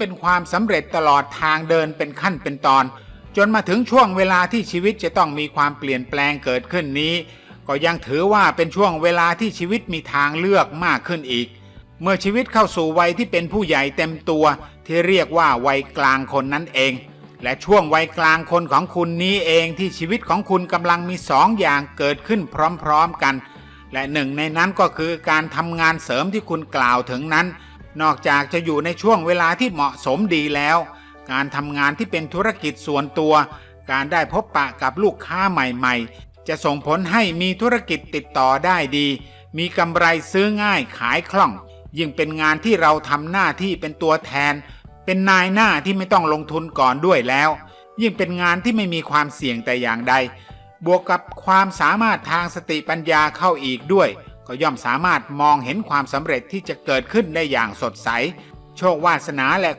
เป็นความสำเร็จตลอดทางเดินเป็นขั้นเป็นตอน จนมาถึงช่วงเวลาที่ชีวิตจะต้องมีความเปลี่ยนแปลงเกิดขึ้นนี้ ก็ยังถือว่าเป็นช่วงเวลาที่ชีวิตมีทางเลือกมากขึ้นอีก เมื่อชีวิตเข้าสู่วัยที่เป็นผู้ใหญ่เต็มตัว ที่เรียกว่าวัยกลางคนนั่นเอง และช่วงวัยกลางคนของคุณนี้เองที่ชีวิตของคุณกำลังมีสองอย่างเกิดขึ้นพร้อม ๆกัน และหนึ่งในนั้นก็คือการทำงานเสริมที่คุณกล่าวถึงนั้น นอกจากจะอยู่ในช่วงเวลาที่เหมาะสมดีแล้ว การทำงานที่เป็นธุรกิจส่วนตัว การได้พบปะกับลูกค้าใหม่ๆ จะส่งผลให้มีธุรกิจติดต่อได้ดี มีกำไรซื้อง่ายขายคล่อง ยิ่งเป็นงานที่เราทำหน้าที่เป็นตัวแทน เป็นนายหน้าที่ไม่ต้องลงทุนก่อนด้วยแล้ว ยิ่งเป็นงานที่ไม่มีความเสี่ยงแต่อย่างใด บวกกับความสามารถทางสติปัญญาเข้าอีกด้วย ก็ย่อมสามารถมองเห็นความสำเร็จที่จะเกิดขึ้นได้อย่างสดใส โชควาสนาและ